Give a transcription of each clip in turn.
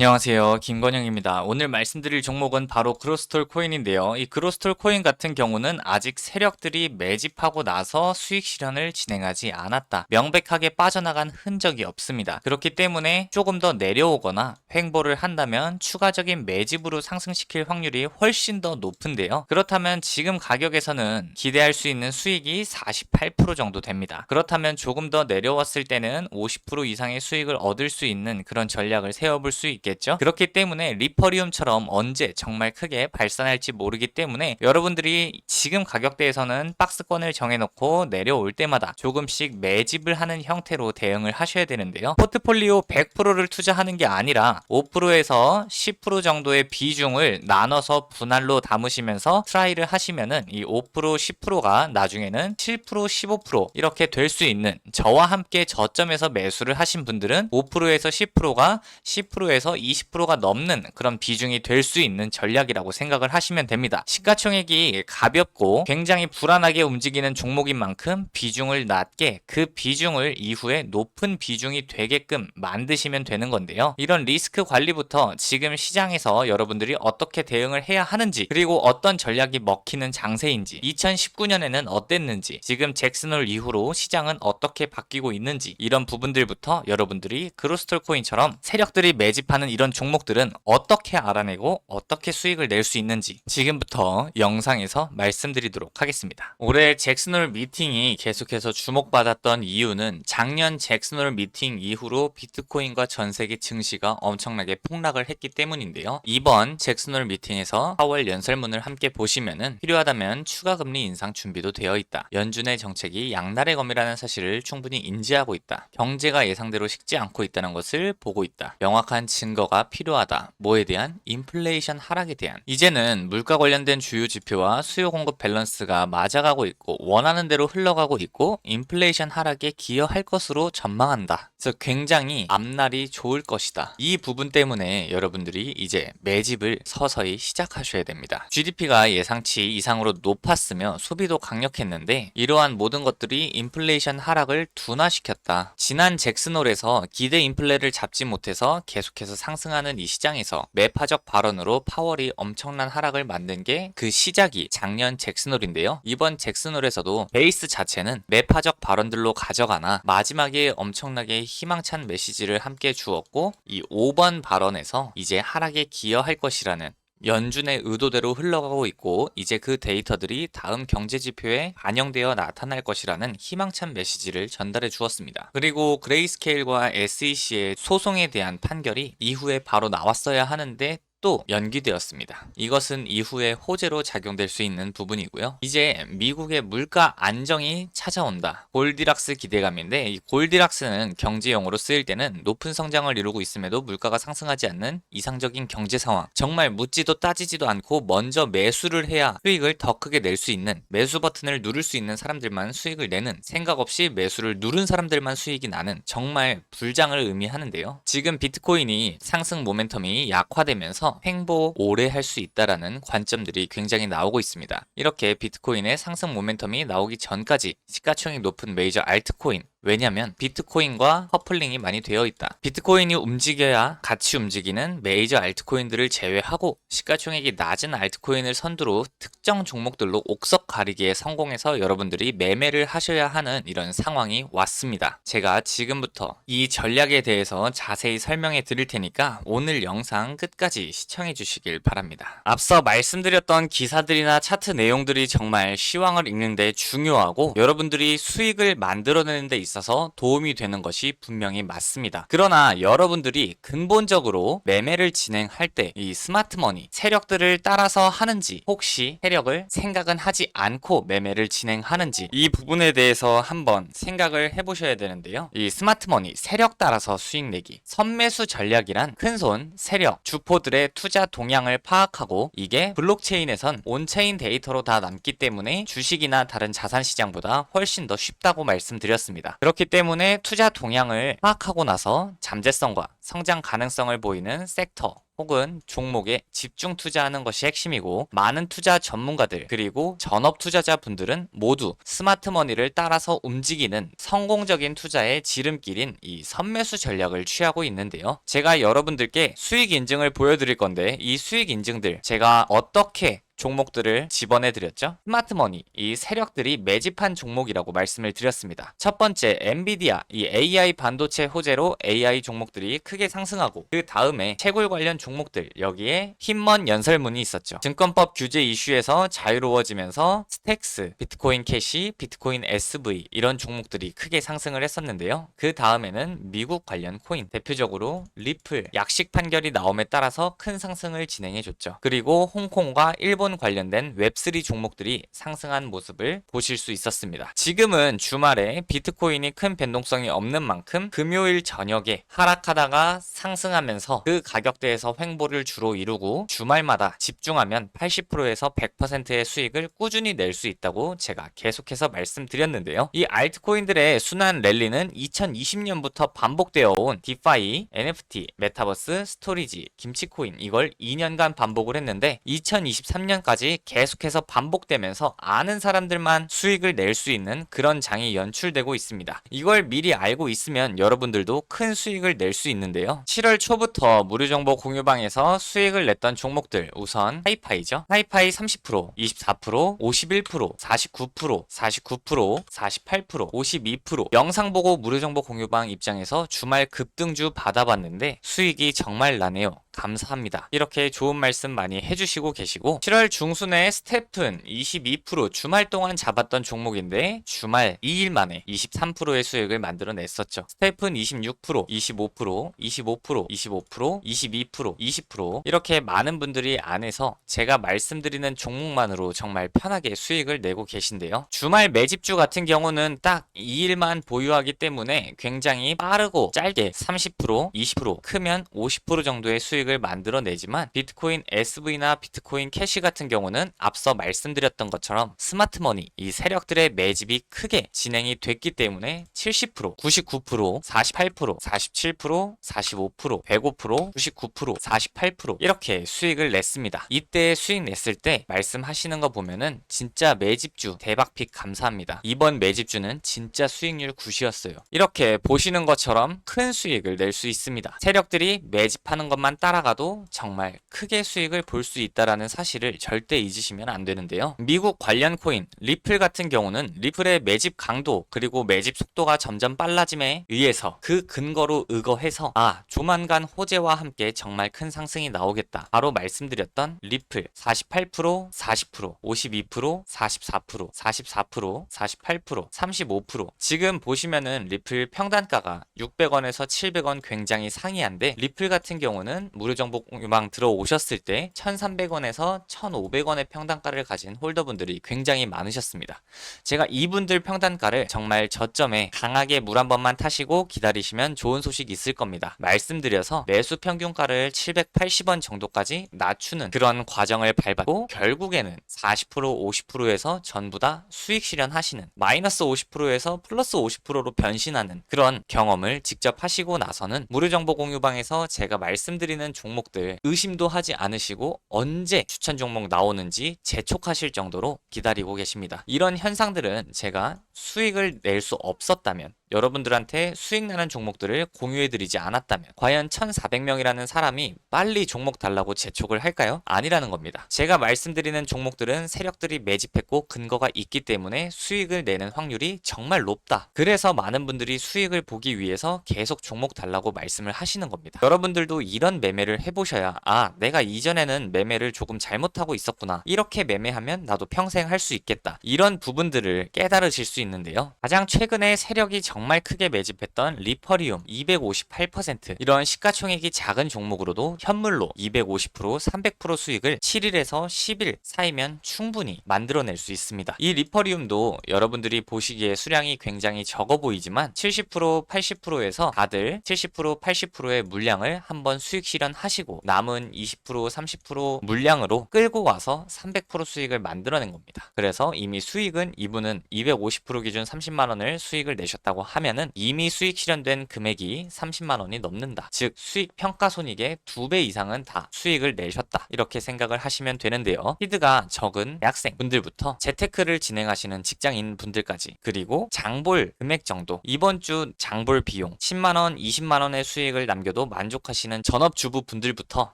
안녕하세요. 김건영입니다. 오늘 말씀드릴 종목은 바로 그로스톨 코인인데요. 이 그로스톨 코인 같은 경우는 아직 세력들이 매집하고 나서 수익 실현을 진행하지 않았다. 명백하게 빠져나간 흔적이 없습니다. 그렇기 때문에 조금 더 내려오거나 횡보를 한다면 추가적인 매집으로 상승시킬 확률이 훨씬 더 높은데요. 그렇다면 지금 가격에서는 기대할 수 있는 수익이 48% 정도 됩니다. 그렇다면 조금 더 내려왔을 때는 50% 이상의 수익을 얻을 수 있는 그런 전략을 세워볼 수 있 겠죠. 그렇기 때문에 리퍼리움처럼 언제 정말 크게 발산할지 모르기 때문에 여러분들이 지금 가격대에서는 박스권을 정해놓고 내려올 때마다 조금씩 매집을 하는 형태로 대응을 하셔야 되는데요. 포트폴리오 100%를 투자하는 게 아니라 5%에서 10% 정도의 비중을 나눠서 분할로 담으시면서 트라이를 하시면은 이 5% 10%가 나중에는 7% 15% 이렇게 될 수 있는 저와 함께 저점에서 매수를 하신 분들은 5%에서 10%가 10%에서 20%가 넘는 그런 비중이 될 수 있는 전략이라고 생각을 하시면 됩니다. 시가총액이 가볍고 굉장히 불안하게 움직이는 종목인 만큼 비중을 낮게 그 비중을 이후에 높은 비중이 되게끔 만드시면 되는 건데요. 이런 리스크 관리부터 지금 시장에서 여러분들이 어떻게 대응을 해야 하는지 그리고 어떤 전략이 먹히는 장세인지 2019년에는 어땠는지 지금 잭슨홀 이후로 시장은 어떻게 바뀌고 있는지 이런 부분들부터 여러분들이 그로스톨 코인처럼 세력들이 매집하는 이런 종목들은 어떻게 알아내고 어떻게 수익을 낼 수 있는지 지금부터 영상에서 말씀드리도록 하겠습니다. 올해 잭슨홀 미팅이 계속해서 주목받았던 이유는 작년 잭슨홀 미팅 이후로 비트코인과 전 세계 증시가 엄청나게 폭락을 했기 때문인데요. 이번 잭슨홀 미팅에서 4월 연설문을 함께 보시면은 필요하다면 추가 금리 인상 준비도 되어 있다. 연준의 정책이 양날의 검이라는 사실을 충분히 인지하고 있다. 경제가 예상대로 식지 않고 있다는 것을 보고 있다. 명확한 증거 가 필요하다. 뭐에 대한 인플레이션 하락에 대한 이제는 물가 관련된 주요 지표와 수요 공급 밸런스가 맞아가고 있고 원하는 대로 흘러가고 있고 인플레이션 하락에 기여할 것으로 전망한다. 그래서 굉장히 앞날이 좋을 것이다. 이 부분 때문에 여러분들이 이제 매집을 서서히 시작하셔야 됩니다. GDP가 예상치 이상으로 높았으며 소비도 강력했는데 이러한 모든 것들이 인플레이션 하락을 둔화시켰다. 지난 잭슨홀에서 기대 인플레를 잡지 못해서 계속해서 상 승하는 이 시장에서 매파적 발언으로 파월이 엄청난 하락을 만든 게 그 시작이 작년 잭슨홀인데요. 이번 잭슨홀에서도 베이스 자체는 매파적 발언들로 가져가나 마지막에 엄청나게 희망찬 메시지를 함께 주었고 이 5번 발언에서 이제 하락에 기여할 것이라는 연준의 의도대로 흘러가고 있고 이제 그 데이터들이 다음 경제 지표에 반영되어 나타날 것이라는 희망찬 메시지를 전달해 주었습니다. 그리고 그레이스케일과 SEC의 소송에 대한 판결이 이후에 바로 나왔어야 하는데 또 연기되었습니다. 이것은 이후에 호재로 작용될 수 있는 부분이고요. 이제 미국의 물가 안정이 찾아온다. 골디락스 기대감인데 이 골디락스는 경제용어로 쓰일 때는 높은 성장을 이루고 있음에도 물가가 상승하지 않는 이상적인 경제 상황. 정말 묻지도 따지지도 않고 먼저 매수를 해야 수익을 더 크게 낼 수 있는 매수 버튼을 누를 수 있는 사람들만 수익을 내는 생각 없이 매수를 누른 사람들만 수익이 나는 정말 불장을 의미하는데요. 지금 비트코인이 상승 모멘텀이 약화되면서 횡보 오래 할 수 있다라는 관점들이 굉장히 나오고 있습니다. 이렇게 비트코인의 상승 모멘텀이 나오기 전까지 시가총액 높은 메이저 알트코인 왜냐면 비트코인과 커플링이 많이 되어 있다. 비트코인이 움직여야 같이 움직이는 메이저 알트코인들을 제외하고 시가총액이 낮은 알트코인을 선두로 특정 종목들로 옥석 가리기에 성공해서 여러분들이 매매를 하셔야 하는 이런 상황이 왔습니다. 제가 지금부터 이 전략에 대해서 자세히 설명해 드릴 테니까 오늘 영상 끝까지 시청해 주시길 바랍니다. 앞서 말씀드렸던 기사들이나 차트 내용들이 정말 시황을 읽는데 중요하고 여러분들이 수익을 만들어내는 데 있어서 도움이 되는 것이 분명히 맞습니다. 그러나 여러분들이 근본적으로 매매를 진행할 때 이 스마트머니 세력들을 따라서 하는지 혹시 세력을 생각은 하지 않고 매매를 진행하는지 이 부분에 대해서 한번 생각을 해보셔야 되는데요. 이 스마트머니 세력 따라서 수익 내기 선매수 전략이란 큰손 세력 주포들의 투자 동향을 파악하고 이게 블록체인에선 온체인 데이터로 다 남기 때문에 주식이나 다른 자산 시장보다 훨씬 더 쉽다고 말씀드렸습니다. 그렇기 때문에 투자 동향을 파악하고 나서 잠재성과 성장 가능성을 보이는 섹터 혹은 종목에 집중 투자하는 것이 핵심이고 많은 투자 전문가들 그리고 전업 투자자 분들은 모두 스마트 머니를 따라서 움직이는 성공적인 투자의 지름길인 이 선매수 전략을 취하고 있는데요. 제가 여러분들께 수익 인증을 보여드릴 건데 이 수익 인증들 제가 어떻게 종목들을 집어내 드렸죠. 스마트머니, 이 세력들이 매집한 종목이라고 말씀을 드렸습니다. 첫 번째, 엔비디아, 이 AI 반도체 호재로 AI 종목들이 크게 상승하고 그 다음에 채굴 관련 종목들 여기에 힘먼 연설문이 있었죠. 증권법 규제 이슈에서 자유로워지면서 스택스, 비트코인 캐시, 비트코인 SV 이런 종목들이 크게 상승을 했었는데요. 그 다음에는 미국 관련 코인, 대표적으로 리플, 약식 판결이 나옴에 따라서 큰 상승을 진행해 줬죠. 그리고 홍콩과 일본 관련된 웹3 종목들이 상승한 모습을 보실 수 있었습니다. 지금은 주말에 비트코인이 큰 변동성이 없는 만큼 금요일 저녁에 하락하다가 상승하면서 그 가격대에서 횡보를 주로 이루고 주말마다 집중하면 80%에서 100%의 수익을 꾸준히 낼 수 있다고 제가 계속해서 말씀드렸는데요. 이 알트코인들의 순환 랠리는 2020년부터 반복되어 온 디파이, NFT, 메타버스, 스토리지, 김치코인 이걸 2년간 반복을 했는데 2023년 까지 계속해서 반복되면서 아는 사람들만 수익을 낼 수 있는 그런 장이 연출되고 있습니다. 이걸 미리 알고 있으면 여러분들도 큰 수익을 낼 수 있는데요. 7월 초부터 무료 정보 공유방에서 수익을 냈던 종목들 우선 하이파이죠. 하이파이 30%, 24%, 51%, 49%, 49%, 48%, 52% 영상 보고 무료 정보 공유방 입장에서 주말 급등주 받아봤는데 수익이 정말 나네요. 감사합니다. 이렇게 좋은 말씀 많이 해주시고 계시고 7월 중순에 스태픈 22% 주말 동안 잡았던 종목인데 주말 2일 만에 23%의 수익을 만들어냈었죠. 스태픈 26%, 25%, 25%, 25%, 22%, 20% 이렇게 많은 분들이 안에서 제가 말씀드리는 종목만으로 정말 편하게 수익을 내고 계신데요. 주말 매집주 같은 경우는 딱 2일만 보유하기 때문에 굉장히 빠르고 짧게 30%, 20%, 크면 50% 정도의 수익을 만들어내지만 비트코인 SV나 비트코인 캐시 같은 경우는 앞서 말씀드렸던 것처럼 스마트머니 이 세력들의 매집이 크게 진행이 됐기 때문에 70%, 99%, 48%, 47%, 45%, 105%, 99%, 48% 이렇게 수익을 냈습니다. 이때 수익 냈을 때 말씀하시는 거 보면은 진짜 매집주 대박픽 감사합니다. 이번 매집주는 진짜 수익률 굿이었어요. 이렇게 보시는 것처럼 큰 수익을 낼 수 있습니다. 세력들이 매집하는 것만 따라가도 정말 크게 수익을 볼 수 있다라는 사실을 절대 잊으시면 안 되는데요. 미국 관련 코인 리플 같은 경우는 리플의 매집 강도 그리고 매집 속도가 점점 빨라짐에 의해서 그 근거로 의거해서 아 조만간 호재와 함께 정말 큰 상승이 나오겠다. 바로 말씀드렸던 리플 48%, 40%, 52%, 44%, 44%, 48%, 35% 지금 보시면은 리플 평단가가 600원에서 700원 굉장히 상이한데 리플 같은 경우는 무료 정보 공유방 들어오셨을 때 1300원에서 1500원의 평단가를 가진 홀더분들이 굉장히 많으셨습니다. 제가 이분들 평단가를 정말 저점에 강하게 물 한 번만 타시고 기다리시면 좋은 소식 있을 겁니다. 말씀드려서 매수 평균가를 780원 정도까지 낮추는 그런 과정을 밟았고 결국에는 40% 50%에서 전부 다 수익 실현하시는 마이너스 50%에서 플러스 50%로 변신하는 그런 경험을 직접 하시고 나서는 무료 정보 공유방에서 제가 말씀드리는 종목들 의심도 하지 않으시고 언제 추천 종목 나오는지 재촉하실 정도로 기다리고 계십니다. 이런 현상들은 제가 수익을 낼 수 없었다면 여러분들한테 수익 나는 종목들을 공유해드리지 않았다면 과연 1400명이라는 사람이 빨리 종목 달라고 재촉을 할까요? 아니라는 겁니다. 제가 말씀드리는 종목들은 세력들이 매집했고 근거가 있기 때문에 수익을 내는 확률이 정말 높다. 그래서 많은 분들이 수익을 보기 위해서 계속 종목 달라고 말씀을 하시는 겁니다. 여러분들도 이런 매매를 해보셔야 아 내가 이전에는 매매를 조금 잘못하고 있었구나. 이렇게 매매하면 나도 평생 할 수 있겠다. 이런 부분들을 깨달으실 수 있는 데요. 가장 최근에 세력이 정말 크게 매집했던 리퍼리움 258% 이런 시가총액이 작은 종목으로도 현물로 250% 300% 수익을 7일에서 10일 사이면 충분히 만들어낼 수 있습니다. 이 리퍼리움도 여러분들이 보시기에 수량이 굉장히 적어 보이지만 70% 80%에서 다들 70% 80%의 물량을 한번 수익 실현하시고 남은 20% 30% 물량으로 끌고 와서 300% 수익을 만들어낸 겁니다. 그래서 이미 수익은 이분은 250% 기준 30만 원을 수익을 내셨다고 하면은 이미 수익 실현된 금액이 30만 원이 넘는다. 즉 수익 평가 손익의 2배 이상은 다 수익을 내셨다. 이렇게 생각을 하시면 되는데요. 히드가 적은 대학생 분들부터 재테크를 진행하시는 직장인 분들까지 그리고 장볼 금액 정도 이번 주 장볼 비용 10만 원, 20만 원의 수익을 남겨도 만족하시는 전업 주부 분들부터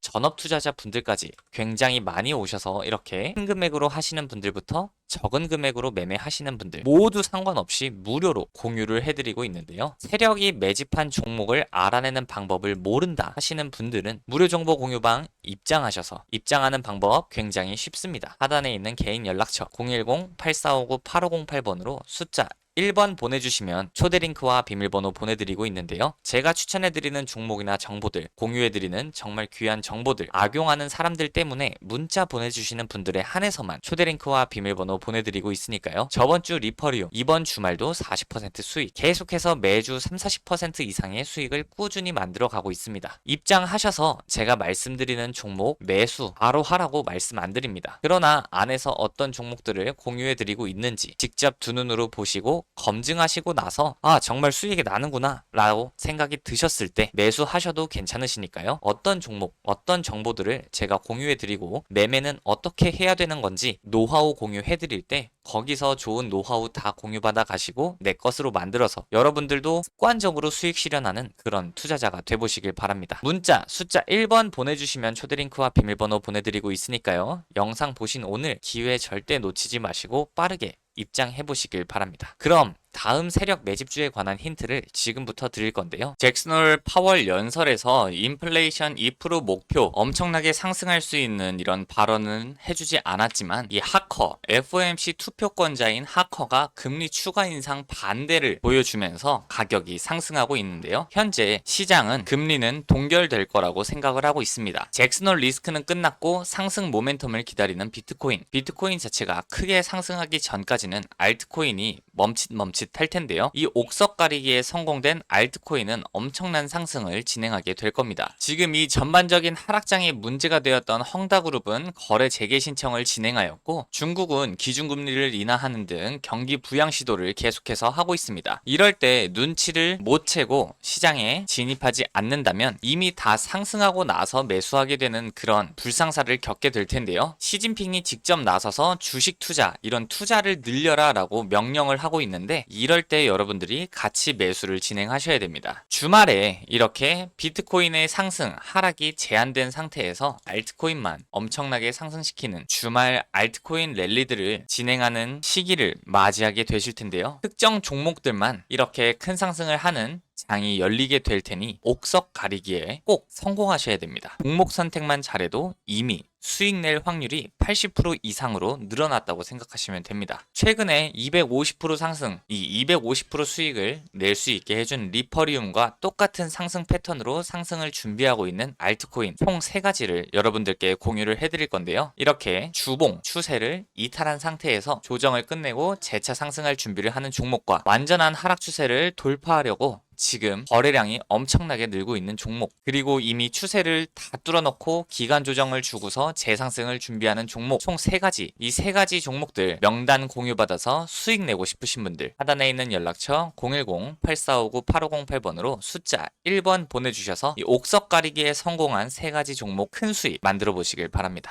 전업 투자자 분들까지 굉장히 많이 오셔서 이렇게 큰 금액으로 하시는 분들부터 적은 금액으로 매매하시는 분들 모두 상관없이 무료로 공유를 해드리고 있는데요. 세력이 매집한 종목을 알아내는 방법을 모른다 하시는 분들은 무료 정보 공유방 입장하셔서 입장하는 방법 굉장히 쉽습니다. 하단에 있는 개인 연락처 010-8459-8508번으로 숫자 1번 보내주시면 초대 링크와 비밀번호 보내드리고 있는데요. 제가 추천해드리는 종목이나 정보들, 공유해드리는 정말 귀한 정보들, 악용하는 사람들 때문에 문자 보내주시는 분들에 한해서만 초대 링크와 비밀번호 보내드리고 있으니까요. 저번 주 리퍼리움, 이번 주말도 40% 수익, 계속해서 매주 3, 40% 이상의 수익을 꾸준히 만들어 가고 있습니다. 입장하셔서 제가 말씀드리는 종목 매수 바로 하라고 말씀 안 드립니다. 그러나 안에서 어떤 종목들을 공유해드리고 있는지 직접 두 눈으로 보시고 검증하시고 나서 아 정말 수익이 나는구나 라고 생각이 드셨을 때 매수하셔도 괜찮으시니까요 어떤 종목 어떤 정보들을 제가 공유해 드리고 매매는 어떻게 해야 되는 건지 노하우 공유해 드릴 때 거기서 좋은 노하우 다 공유받아 가시고 내 것으로 만들어서 여러분들도 습관적으로 수익 실현하는 그런 투자자가 돼보시길 바랍니다. 문자 숫자 1번 보내주시면 초대링크와 비밀번호 보내드리고 있으니까요. 영상 보신 오늘 기회 절대 놓치지 마시고 빠르게 입장해 보시길 바랍니다. 그럼 다음 세력 매집주에 관한 힌트를 지금부터 드릴 건데요. 잭슨홀 파월 연설에서 인플레이션 2% 목표 엄청나게 상승할 수 있는 이런 발언은 해주지 않았지만 이 하커 FOMC 투표권자인 하커가 금리 추가 인상 반대를 보여주면서 가격이 상승하고 있는데요. 현재 시장은 금리는 동결될 거라고 생각을 하고 있습니다. 잭슨홀 리스크는 끝났고 상승 모멘텀을 기다리는 비트코인. 비트코인 자체가 크게 상승하기 전까지는 알트코인이 멈칫멈칫 할 텐데요. 이 옥석 가리기에 성공된 알트코인은 엄청난 상승을 진행하게 될 겁니다. 지금 이 전반적인 하락장이 문제가 되었던 헝다그룹은 거래 재개 신청을 진행하였고 중국은 기준금리를 인하하는 등 경기 부양 시도를 계속해서 하고 있습니다. 이럴 때 눈치를 못 채고 시장에 진입하지 않는다면 이미 다 상승하고 나서 매수하게 되는 그런 불상사를 겪게 될 텐데요. 시진핑이 직접 나서서 주식 투자 이런 투자를 늘려라 라고 명령을 하고 있는데 이럴 때 여러분들이 같이 매수를 진행하셔야 됩니다. 주말에 이렇게 비트코인의 상승, 하락이 제한된 상태에서 알트코인만 엄청나게 상승시키는 주말 알트코인 랠리들을 진행하는 시기를 맞이하게 되실 텐데요. 특정 종목들만 이렇게 큰 상승을 하는 장이 열리게 될 테니 옥석 가리기에 꼭 성공하셔야 됩니다. 종목 선택만 잘해도 이미 수익 낼 확률이 80% 이상으로 늘어났다고 생각하시면 됩니다. 최근에 250% 상승, 이 250% 수익을 낼 수 있게 해준 리퍼리움과 똑같은 상승 패턴으로 상승을 준비하고 있는 알트코인 총 3가지를 여러분들께 공유를 해드릴 건데요. 이렇게 주봉, 추세를 이탈한 상태에서 조정을 끝내고 재차 상승할 준비를 하는 종목과 완전한 하락 추세를 돌파하려고 지금 거래량이 엄청나게 늘고 있는 종목. 그리고 이미 추세를 다 뚫어놓고 기간 조정을 주고서 재상승을 준비하는 종목. 총 3가지. 이 3가지 종목들 명단 공유받아서 수익 내고 싶으신 분들. 하단에 있는 연락처 010-8459-8508번으로 숫자 1번 보내주셔서 이 옥석 가리기에 성공한 3가지 종목 큰 수익 만들어 보시길 바랍니다.